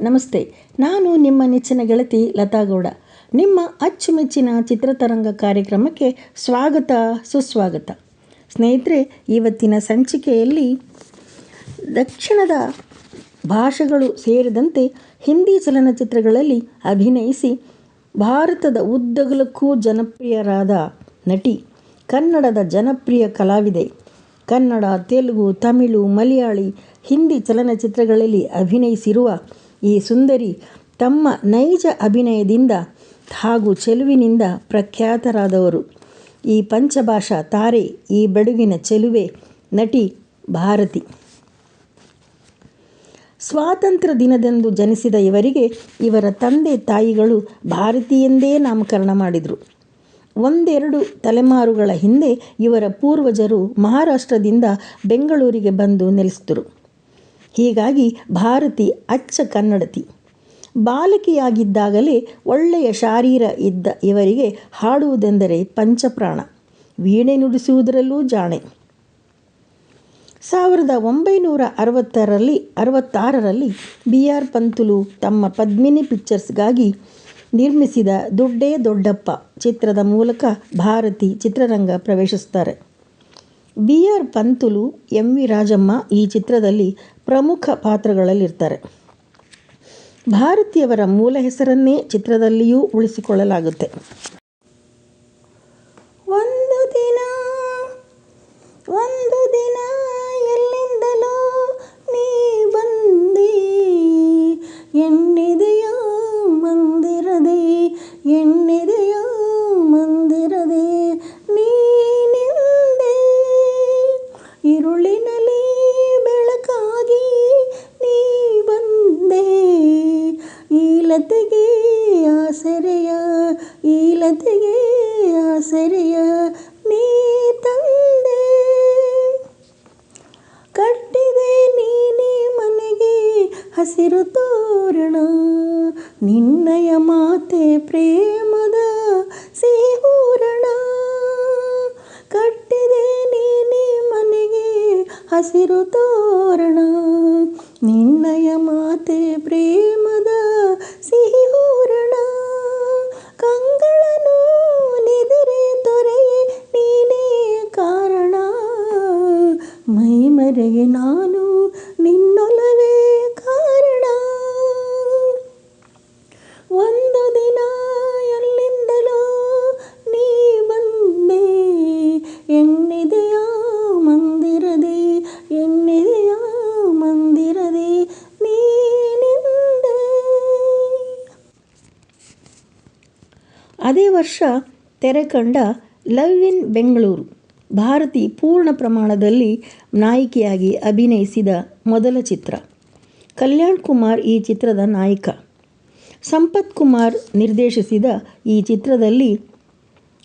ನಮಸ್ತೆ. ನಾನು ನಿಮ್ಮ ನೆಚ್ಚಿನ ಗೆಳತಿ ಲತಾಗೌಡ. ನಿಮ್ಮ ಅಚ್ಚುಮೆಚ್ಚಿನ ಚಿತ್ರತರಂಗ ಕಾರ್ಯಕ್ರಮಕ್ಕೆ ಸ್ವಾಗತ, ಸುಸ್ವಾಗತ. ಸ್ನೇಹಿತರೆ, ಇವತ್ತಿನ ಸಂಚಿಕೆಯಲ್ಲಿ ದಕ್ಷಿಣದ ಭಾಷೆಗಳು ಸೇರಿದಂತೆ ಹಿಂದಿ ಚಲನಚಿತ್ರಗಳಲ್ಲಿ ಅಭಿನಯಿಸಿ ಭಾರತದ ಉದ್ದಗಲಕ್ಕೂ ಜನಪ್ರಿಯರಾದ ನಟಿ, ಕನ್ನಡದ ಜನಪ್ರಿಯ ಕಲಾವಿದೆ, ಕನ್ನಡ, ತೆಲುಗು, ತಮಿಳು, ಮಲಯಾಳಿ, ಹಿಂದಿ ಚಲನಚಿತ್ರಗಳಲ್ಲಿ ಅಭಿನಯಿಸಿರುವ ಈ ಸುಂದರಿ ತಮ್ಮ ನೈಜ ಅಭಿನಯದಿಂದ ಹಾಗೂ ಚೆಲುವಿನಿಂದ ಪ್ರಖ್ಯಾತರಾದವರು. ಈ ಪಂಚಭಾಷಾ ತಾರೆ ಈ ಬೆಡಗಿನ ಚೆಲುವೆ ನಟಿ ಭಾರತಿ. ಸ್ವಾತಂತ್ರ್ಯ ದಿನದಂದು ಜನಿಸಿದ ಇವರಿಗೆ ಇವರ ತಂದೆ ತಾಯಿಗಳು ಭಾರತಿ ಎಂದೇ ನಾಮಕರಣ ಮಾಡಿದರು. ಒಂದೆರಡು ತಲೆಮಾರುಗಳ ಹಿಂದೆ ಇವರ ಪೂರ್ವಜರು ಮಹಾರಾಷ್ಟ್ರದಿಂದ ಬೆಂಗಳೂರಿಗೆ ಬಂದು ನೆಲೆಸಿದರು. ಹೀಗಾಗಿ ಭಾರತಿ ಅಚ್ಚ ಕನ್ನಡತಿ. ಬಾಲಕಿಯಾಗಿದ್ದಾಗಲೇ ಒಳ್ಳೆಯ ಶಾರೀರ ಇದ್ದ ಇವರಿಗೆ ಹಾಡುವುದೆಂದರೆ ಪಂಚಪ್ರಾಣ. ವೀಣೆ ನುಡಿಸುವುದರಲ್ಲೂ ಜಾಣೆ. ಸಾವಿರದ ಒಂಬೈನೂರ ಅರವತ್ತರಲ್ಲಿ, ಅರವತ್ತಾರರಲ್ಲಿ ಬಿ ಆರ್ ಪಂತುಲು ತಮ್ಮ ಪದ್ಮಿನಿ ಪಿಕ್ಚರ್ಸ್ಗಾಗಿ ನಿರ್ಮಿಸಿದ ದುಡ್ಡೇ ದೊಡ್ಡಪ್ಪ ಚಿತ್ರದ ಮೂಲಕ ಭಾರತಿ ಚಿತ್ರರಂಗ ಪ್ರವೇಶಿಸ್ತಾರೆ B R Panthulu M V Rajamma ಈ ಚಿತ್ರದಲ್ಲಿ ಪ್ರಮುಖ ಪಾತ್ರಗಳಲ್ಲಿರ್ತಾರೆ. ಭಾರತಿಯವರ ಮೂಲ ಹೆಸರನ್ನೇ ಚಿತ್ರದಲ್ಲಿಯೂ ಉಳಿಸಿಕೊಳ್ಳಲಾಗುತ್ತೆ. ಒಂದು ದಿನ ಒಂದು ದಿನ ಎಲ್ಲಿಂದಲೋ ನೀ ಬಂದಿ, ಎಣ್ಣಿದೆಯೋ ಮಂದಿರದೆ ಎಣ್ಣಿದೆಯೋ ಮಂದಿರದೆ ನೀನಿಂದೆ ಇರುಳಿನಲ್ಲಿ ಬೆಳಕಾಗಿ ನೀ ಬಂದೆ ಈಲತೆಗೆ ಆಸರೆಯ ಈಲತೆಗೆ ಆಸರೆಯ ನೀ ತಂದೆ. ಕಟ್ಟಿದೆ ನೀನೆ ಮನೆಗೆ ಹಸಿರು ತೋರಣ, ನಿನ್ನಯ ಮಾತೆ ಪ್ರೇಮದ ಸಿಹೂರಣ. ಕಟ್ಟಿದೆ ನೀನೆ ಮನೆಗೆ ಹಸಿರು ತೋರಣ ನಿನ್ನಯ ಮಾತೆ ಪ್ರೇಮದ ಸಿಹೂರಣ ಕಂಗಳನು ನಿದಿರೆ ತೊರೆಯೇ ನೀನೇ ಕಾರಣ ಮೈಮರೆಗೆ ನಾನು ನಿನ್ನೊಲವೇ ಕಾರಣ ಒಂದು ದಿನ ಎಲ್ಲಿಂದಲೋ ನೀ ಬಂದೆ ಎನ್ನಿದೆಯ ಮಂದಿರದೆ ಎನ್ನಿದೆಯ ಮಂದಿರದೆ ನೀನಿಂದೆ ಅದೇ ವರ್ಷ ತೆರೆ ಕಂಡ ಲವ್ ಇನ್ ಬೆಂಗಳೂರು, ಭಾರತಿ ಪೂರ್ಣ ಪ್ರಮಾಣದಲ್ಲಿ ನಾಯಕಿಯಾಗಿ ಅಭಿನಯಿಸಿದ ಮೊದಲ ಚಿತ್ರ. ಕಲ್ಯಾಣ್ ಕುಮಾರ್ ಈ ಚಿತ್ರದ ನಾಯಕ. ಸಂಪತ್ ಕುಮಾರ್ ನಿರ್ದೇಶಿಸಿದ ಈ ಚಿತ್ರದಲ್ಲಿ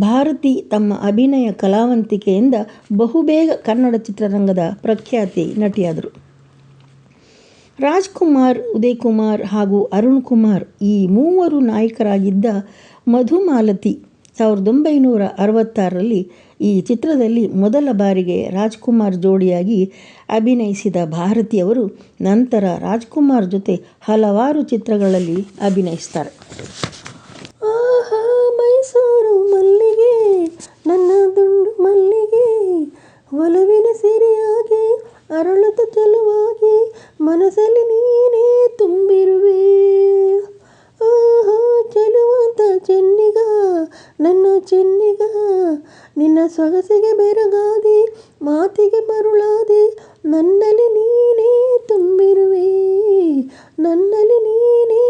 ಭಾರತಿ ತಮ್ಮ ಅಭಿನಯ ಕಲಾವಂತಿಕೆಯಿಂದ ಬಹುಬೇಗ ಕನ್ನಡ ಚಿತ್ರರಂಗದ ಪ್ರಖ್ಯಾತಿ ನಟಿಯಾದರು. ರಾಜ್ಕುಮಾರ್, ಉದಯ್ ಕುಮಾರ್ ಹಾಗೂ ಅರುಣ್ ಕುಮಾರ್ ಈ ಮೂವರು ನಾಯಕರಾಗಿದ್ದ ಮಧುಮಾಲತಿ ಸಾವಿರದ ಒಂಬೈನೂರ ಅರವತ್ತಾರರಲ್ಲಿ ಈ ಚಿತ್ರದಲ್ಲಿ ಮೊದಲ ಬಾರಿಗೆ ರಾಜ್ಕುಮಾರ್ ಜೋಡಿಯಾಗಿ ಅಭಿನಯಿಸಿದ ಭಾರತಿಯವರು ನಂತರ ರಾಜ್ಕುಮಾರ್ ಜೊತೆ ಹಲವಾರು ಚಿತ್ರಗಳಲ್ಲಿ ಅಭಿನಯಿಸ್ತಾರೆ. ಆಹಾ, ಮೈಸೂರು ಮಲ್ಲಿಗೆ, ನನ್ನ ದುಂಡು ಮಲ್ಲಿಗೆ, ಒಲವಿನ ಸಿರಿಯಾಗಿ ಅರಳುತ್ತ ಚೆಲುವಾಗಿ ಮನಸ್ಸಲ್ಲಿ ನೀನೇ ತುಂಬಿರುವೆ ಆಹಾ ಚೆಲುವಂತ ಚೆನ್ನಿಗ ನನ್ನ ಚೆನ್ನಿಗ ನಿನ್ನ ಸೊಗಸಿಗೆ ಬೆರಗಾದೆ ಮಾತಿಗೆ ಮರುಳಾದೆ ನನ್ನಲ್ಲಿ ನೀನೇ ತುಂಬಿರುವೆ. ನನ್ನಲ್ಲಿ ನೀನೇ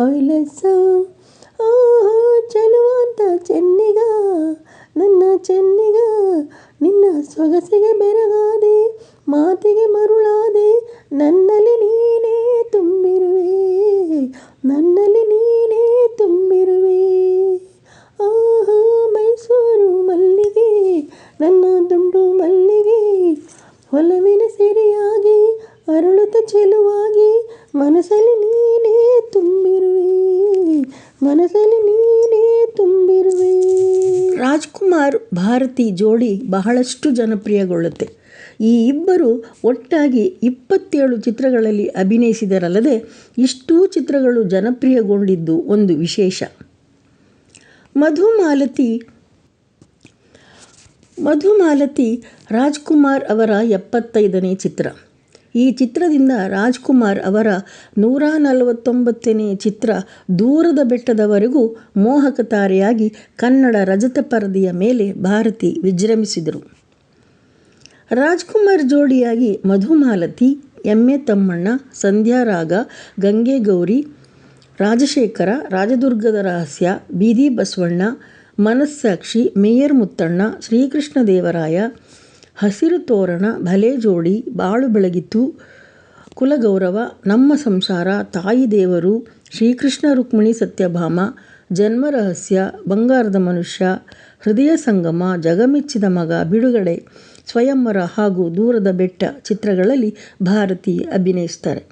ಆಹಾ ಓ ಆಹಾ ಚೆಲುವಂತ ಚೆನ್ನಿಗ, ನನ್ನ ಚೆನ್ನಿಗ, ನಿನ್ನ ಸೊಗಸಿಗೆ ಬೆರಗಾದೆ, ಮಾತಿಗೆ ಮರುಳಾದೆ, ನನ್ನಲ್ಲಿ ನೀನೇ ತುಂಬಿರುವೆ, ನನ್ನಲ್ಲಿ ನೀನೇ ತುಂಬಿರುವೆ. ಆಹಾ ಮೈಸೂರು ಮಲ್ಲಿಗೆ, ನನ್ನ ದುಂಡು ಮಲ್ಲಿಗೆ, ಹೊಲವಿನ ಸಿರಿಯಾಗಿ, ಅರಳುತ್ತ ಚೆಲುವಾಗಿ, ಮನಸ್ಸಲ್ಲಿ ನೀನೇ ತುಂಬಿರುವೆ, ಮನಸ್ಸಲ್ಲಿ ನೀನೇ ತುಂಬಿರುವೆ. ರಾಜ್ಕುಮಾರ್ ಭಾರತಿ ಜೋಡಿ ಬಹಳಷ್ಟು ಜನಪ್ರಿಯಗೊಳ್ಳುತ್ತೆ. ಈ ಇಬ್ಬರು ಒಟ್ಟಾಗಿ ಇಪ್ಪತ್ತೇಳು ಚಿತ್ರಗಳಲ್ಲಿ ಅಭಿನಯಿಸಿದರಲ್ಲದೆ ಇಷ್ಟೂ ಚಿತ್ರಗಳು ಜನಪ್ರಿಯಗೊಂಡಿದ್ದು ಒಂದು ವಿಶೇಷ. ಮಧುಮಾಲತಿ ಮಧುಮಾಲತಿ ರಾಜ್ಕುಮಾರ್ ಅವರ ಎಪ್ಪತ್ತೈದನೇ ಚಿತ್ರ. ಈ ಚಿತ್ರದಿಂದ ರಾಜ್ಕುಮಾರ್ ಅವರ ನೂರ ನಲವತ್ತೊಂಬತ್ತನೇ ಚಿತ್ರ ದೂರದ ಬೆಟ್ಟದವರೆಗೂ ಮೋಹಕ ತಾರೆಯಾಗಿ ಕನ್ನಡ ರಜತ ಪರದೆಯ ಮೇಲೆ ಭಾರತಿ ವಿಜೃಂಭಿಸಿದರು. Rajkumar ಜೋಡಿಯಾಗಿ Madhumalathi, M A Thammanna Sandhyaraga Gange Gowri, Rajashekara, Rajadurgada Rahasya Beedi Basavanna, Manasakshi, mayor Muthanna Shrikrishna Devaraya Hasiru Thorana, Bhale ಜೋಡಿ, ಬಾಳು ಬೆಳಗಿತು. ಕುಲಗೌರವ, ನಮ್ಮ ಸಂಸಾರ, ತಾಯಿ ದೇವರು, ಶ್ರೀಕೃಷ್ಣ ರುಕ್ಮಿಣಿ ಸತ್ಯಭಾಮ, ಜನ್ಮ ರಹಸ್ಯ, ಬಂಗಾರದ ಮನುಷ್ಯ, ಹೃದಯ ಸಂಗಮ, ಜಗಮೆಚ್ಚಿದ ಮಗ, ಬಿಡುಗಡೆ, ಸ್ವಯಂವರ ಹಾಗೂ ದೂರದ ಬೆಟ್ಟ ಚಿತ್ರಗಳಲ್ಲಿ ಭಾರತಿ ಅಭಿನಯಿಸ್ತಾರೆ.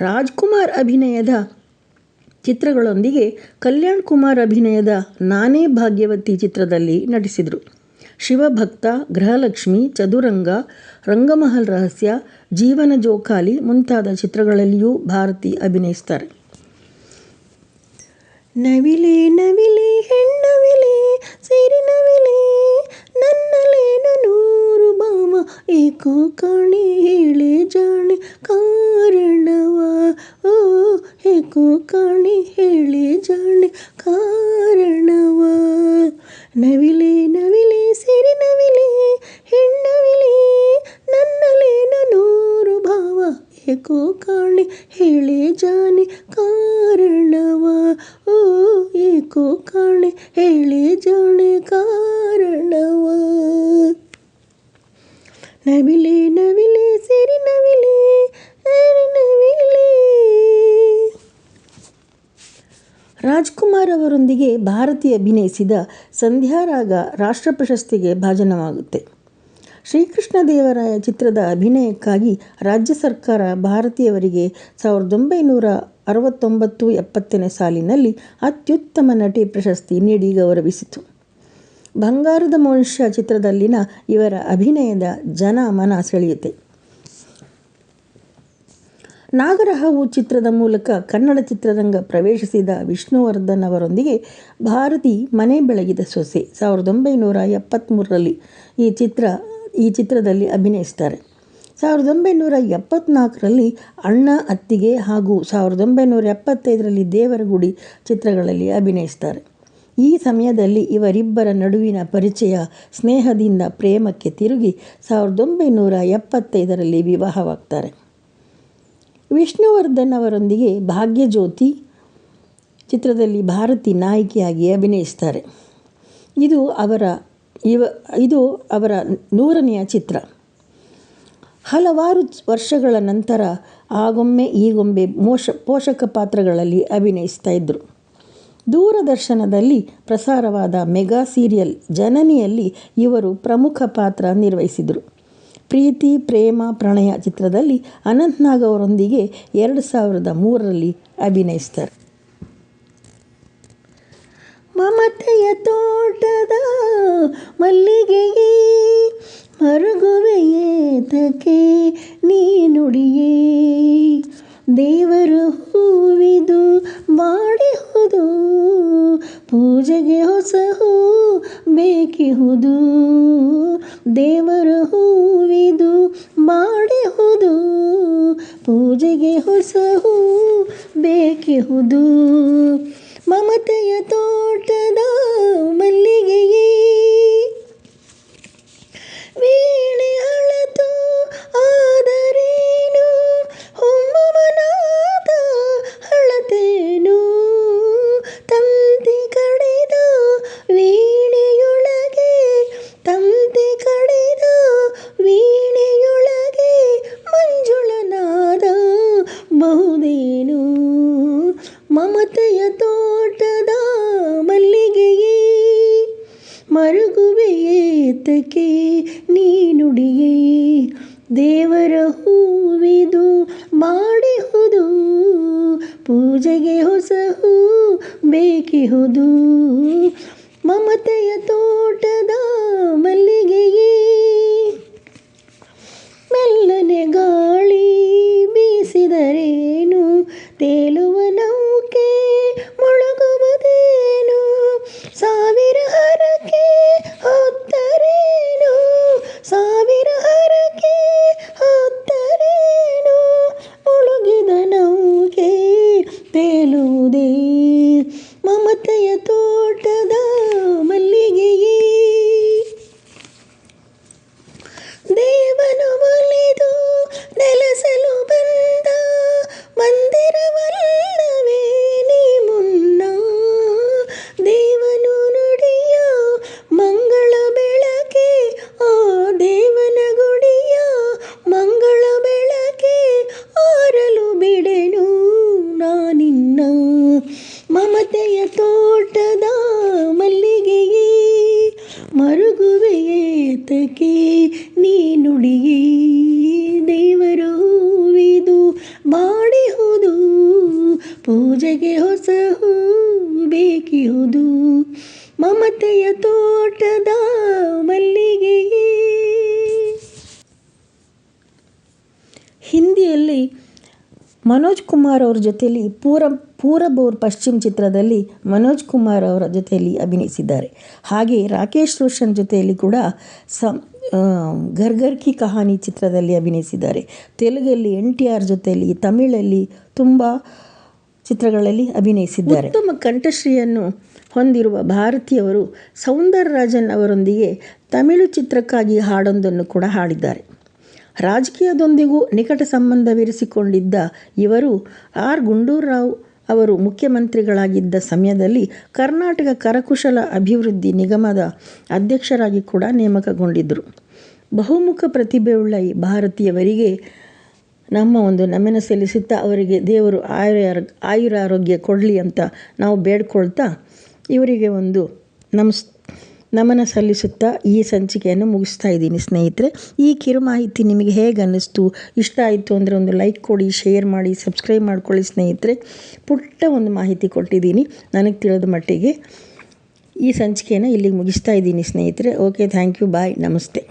ರಾಜ್ಕುಮಾರ್ ಅಭಿನಯದ ಚಿತ್ರಗಳೊಂದಿಗೆ ಕಲ್ಯಾಣ್ ಕುಮಾರ್ ಅಭಿನಯದ ನಾನೇ ಭಾಗ್ಯವತಿ ಚಿತ್ರದಲ್ಲಿ ನಟಿಸಿದರು. ಶಿವಭಕ್ತ, ಗೃಹಲಕ್ಷ್ಮಿ, ಚದುರಂಗ, ರಂಗಮಹಲ್ ರಹಸ್ಯ, ಜೀವನ ಜೋಕಾಲಿ ಮುಂತಾದ ಚಿತ್ರಗಳಲ್ಲಿಯೂ ಭಾರತಿ ಅಭಿನಯಿಸ್ತಾರೆ. ನವಿಲೆ ನವಿಲೆ, ಹೆಣ್ಣವಿಲೆ, ಸೇರಿ ನವಿಲೆ ನನ್ನಲೇನ ನೂರು ಬಾಮ ಏಕೋ ಕಾಣಿ ಹೇಳಿ ಜಾಣೆ ಕಾರಣವ, ಓ, ಏಕೋ ಕಾಣಿ ಹೇಳೆ ಜಾಣೆ ಕಾರಣವ ನವಿಲೆ ನವಿಲೆ ಸೇರಿ ನವಿಲೆ ಹೆಣ್ಣವಿಲೆ ನನ್ನಲೇನ ನೂರು ಭಾವ ಏಕೋ ಕಾಣಿ ಹೇಳೆ ಜಾಣೆ ಕಾರಣವ ಓ ಏಕೋ ಕಾಣೆ ಹೇಳೆ ಜಾಣೆ ಕಾರಣವ ನವಿಲೆ ನವಿಲೆ ಸೇರಿ ನವಿಲೆ ಸೇರಿ ನವಿಲೆ ರಾಜ್ಕುಮಾರ್ ಅವರೊಂದಿಗೆ ಭಾರತಿ ಅಭಿನಯಿಸಿದ ಸಂಧ್ಯಾರಾಗ ರಾಷ್ಟ್ರ ಪ್ರಶಸ್ತಿಗೆ ಭಾಜನವಾಗುತ್ತೆ. ಶ್ರೀಕೃಷ್ಣ ದೇವರಾಯ ಚಿತ್ರದ ಅಭಿನಯಕ್ಕಾಗಿ ರಾಜ್ಯ ಸರ್ಕಾರ ಭಾರತಿಯವರಿಗೆ ಸಾವಿರದ ಒಂಬೈನೂರ ಅರವತ್ತೊಂಬತ್ತು ಎಪ್ಪತ್ತನೇ ಸಾಲಿನಲ್ಲಿ ಅತ್ಯುತ್ತಮ ನಟಿ ಪ್ರಶಸ್ತಿ ನೀಡಿ ಗೌರವಿಸಿತು. ಬಂಗಾರದ ಮನುಷ್ಯ ಚಿತ್ರದಲ್ಲಿನ ಇವರ ಅಭಿನಯದ ಜನ ಮನ ಸೆಳೆಯುತ್ತೆ. ನಾಗರಹಾವು ಚಿತ್ರದ ಮೂಲಕ ಕನ್ನಡ ಚಿತ್ರರಂಗ ಪ್ರವೇಶಿಸಿದ ವಿಷ್ಣುವರ್ಧನ್ ಅವರೊಂದಿಗೆ ಭಾರತಿ ಮನೆ ಬೆಳಗಿದ ಸೊಸೆ. ಸಾವಿರದ ಒಂಬೈನೂರ ಎಪ್ಪತ್ತ್ಮೂರರಲ್ಲಿ ಈ ಚಿತ್ರ, ಈ ಚಿತ್ರದಲ್ಲಿ ಅಭಿನಯಿಸ್ತಾರೆ. ಸಾವಿರದ ಒಂಬೈನೂರ ಎಪ್ಪತ್ನಾಲ್ಕರಲ್ಲಿ ಅಣ್ಣ ಅತ್ತಿಗೆ ಹಾಗೂ ಸಾವಿರದ ಒಂಬೈನೂರ ಎಪ್ಪತ್ತೈದರಲ್ಲಿ ದೇವರಗುಡಿ ಚಿತ್ರಗಳಲ್ಲಿ ಅಭಿನಯಿಸ್ತಾರೆ. ಈ ಸಮಯದಲ್ಲಿ ಇವರಿಬ್ಬರ ನಡುವಿನ ಪರಿಚಯ ಸ್ನೇಹದಿಂದ ಪ್ರೇಮಕ್ಕೆ ತಿರುಗಿ ಸಾವಿರದ ಒಂಬೈನೂರ ಎಪ್ಪತ್ತೈದರಲ್ಲಿ ವಿವಾಹವಾಗ್ತಾರೆ. ವಿಷ್ಣುವರ್ಧನ್ ಅವರೊಂದಿಗೆ ಭಾಗ್ಯಜ್ಯೋತಿ ಚಿತ್ರದಲ್ಲಿ ಭಾರತಿ ನಾಯಕಿಯಾಗಿ ಅಭಿನಯಿಸ್ತಾರೆ. ಇದು ಅವರ ಇವ, ಇದು ಅವರ ನೂರನೆಯ ಚಿತ್ರ. ಹಲವಾರು ವರ್ಷಗಳ ನಂತರ ಆಗೊಮ್ಮೆ ಈಗೊಮ್ಮೆ ಮೋಷ, ಪೋಷಕ ಪಾತ್ರಗಳಲ್ಲಿ ಅಭಿನಯಿಸ್ತಾ ಇದ್ದರು ದೂರದರ್ಶನದಲ್ಲಿ ಪ್ರಸಾರವಾದ ಮೆಗಾ ಸೀರಿಯಲ್ ಜನನಿಯಲ್ಲಿ ಇವರು ಪ್ರಮುಖ ಪಾತ್ರ ನಿರ್ವಹಿಸಿದರು. ಪ್ರೀತಿ, ಪ್ರೇಮ, ಪ್ರಣಯ ಚಿತ್ರದಲ್ಲಿ ಅನಂತ್ನಾಗ್ ಅವರೊಂದಿಗೆ ಎರಡು ಸಾವಿರದ ಮೂರರಲ್ಲಿ ಅಭಿನಯಿಸ್ತಾರೆ. ಮಮತೆಯ ತೋಟದ ಮಲ್ಲಿಗೆಯೇ ಮರುಗುವೆಯೇತಕ್ಕೆ ನೀ ನುಡಿಯೇ ದೇವರ ಹೂವಿದು ಮಾಡಿಹುದು, ಪೂಜೆಗೆ ಹೊಸ ಹೂ ಬೇಕಿಹುದು. ದೇವರು ಹೂವಿದು ಪೂಜೆಗೆ ಹೊಸ ಹೂ ಬೇಕಿಹುದು? ಮಮತೆಯ ತೋಟದ ಮಲ್ಲಿಗೆಯೇ ದೇವರ ನೀನುಡಿಯೇ ದೇವರು ಇದು ಮಾಡಿಹುದು. ಪೂಜೆಗೆ ಹೊಸ ಹೂ ಬೇಕಿಹುದು. ಮಮತೆಯ ತೋಟದ ಮಲ್ಲಿಗೆಯೇ ಹಿಂದಿಯಲ್ಲಿ ಮನೋಜ್ ಕುಮಾರ್ ಅವ್ರ ಜೊತೆಯಲ್ಲಿ ಪೂರ, ಪೂರಬ್ ಅವ್ರ ಪಶ್ಚಿಮ್ ಚಿತ್ರದಲ್ಲಿ ಮನೋಜ್ ಕುಮಾರ್ ಅವರ ಜೊತೆಯಲ್ಲಿ ಅಭಿನಯಿಸಿದ್ದಾರೆ. ಹಾಗೆ ರಾಕೇಶ್ ರೋಷನ್ ಜೊತೆಯಲ್ಲಿ ಕೂಡ ಸ ಘರ್ ಘರ್ ಕಿ ಕಹಾನಿ ಚಿತ್ರದಲ್ಲಿ ಅಭಿನಯಿಸಿದ್ದಾರೆ. ತೆಲುಗಲ್ಲಿ ಎನ್ ಟಿ ಆರ್ ಜೊತೆಯಲ್ಲಿ, ತಮಿಳಲ್ಲಿ ತುಂಬ ಚಿತ್ರಗಳಲ್ಲಿ ಅಭಿನಯಿಸಿದ್ದಾರೆ. ಉತ್ತಮ ಕಂಠಶ್ರೀಯನ್ನು ಹೊಂದಿರುವ ಭಾರತೀಯವರು ಸೌಂದರ್ ರಾಜನ್ ಅವರೊಂದಿಗೆ ತಮಿಳು ಚಿತ್ರಕ್ಕಾಗಿ ಹಾಡೊಂದನ್ನು ಕೂಡ ಹಾಡಿದ್ದಾರೆ. ರಾಜಕೀಯದೊಂದಿಗೂ ನಿಕಟ ಸಂಬಂಧವಿರಿಸಿಕೊಂಡಿದ್ದ ಇವರು ಆರ್. ಗುಂಡೂರಾವ್ ಅವರು ಮುಖ್ಯಮಂತ್ರಿಗಳಾಗಿದ್ದ ಸಮಯದಲ್ಲಿ ಕರ್ನಾಟಕ ಕರಕುಶಲ ಅಭಿವೃದ್ಧಿ ನಿಗಮದ ಅಧ್ಯಕ್ಷರಾಗಿ ಕೂಡ ನೇಮಕಗೊಂಡಿದ್ದರು. ಬಹುಮುಖ ಪ್ರತಿಭೆಯುಳ್ಳ ಈ ಭಾರತೀಯವರಿಗೆ ನಮ್ಮ ಒಂದು ನಮನ ಸಲ್ಲಿಸುತ್ತಾ ಅವರಿಗೆ ದೇವರು ಆಯುರ, ಆಯುರಾರೋಗ್ಯ ಕೊಡಲಿ ಅಂತ ನಾವು ಬೇಡ್ಕೊಳ್ತಾ ಇವರಿಗೆ ಒಂದು ನಮಸ್ ನಮನ ಸಲ್ಲಿಸುತ್ತಾ ಈ ಸಂಚಿಕೆಯನ್ನು ಮುಗಿಸ್ತಾ ಇದ್ದೀನಿ ಸ್ನೇಹಿತರೆ. ಈ ಕಿರು ಮಾಹಿತಿ ನಿಮಗೆ ಹೇಗೆ ಅನ್ನಿಸ್ತು ಇಷ್ಟ ಆಯಿತು ಅಂದರೆ ಒಂದು ಲೈಕ್ ಕೊಡಿ, ಶೇರ್ ಮಾಡಿ, ಸಬ್ಸ್ಕ್ರೈಬ್ ಮಾಡ್ಕೊಳ್ಳಿ ಸ್ನೇಹಿತರೆ. ಪುಟ್ಟ ಒಂದು ಮಾಹಿತಿ ಕೊಟ್ಟಿದ್ದೀನಿ. ನನಗೆ ತಿಳಿದ ಮಟ್ಟಿಗೆ ಈ ಸಂಚಿಕೆಯನ್ನು ಇಲ್ಲಿಗೆ ಮುಗಿಸ್ತಾ ಇದ್ದೀನಿ ಸ್ನೇಹಿತರೆ. ಓಕೆ ಥ್ಯಾಂಕ್ ಯು ಬಾಯ್ ನಮಸ್ತೆ.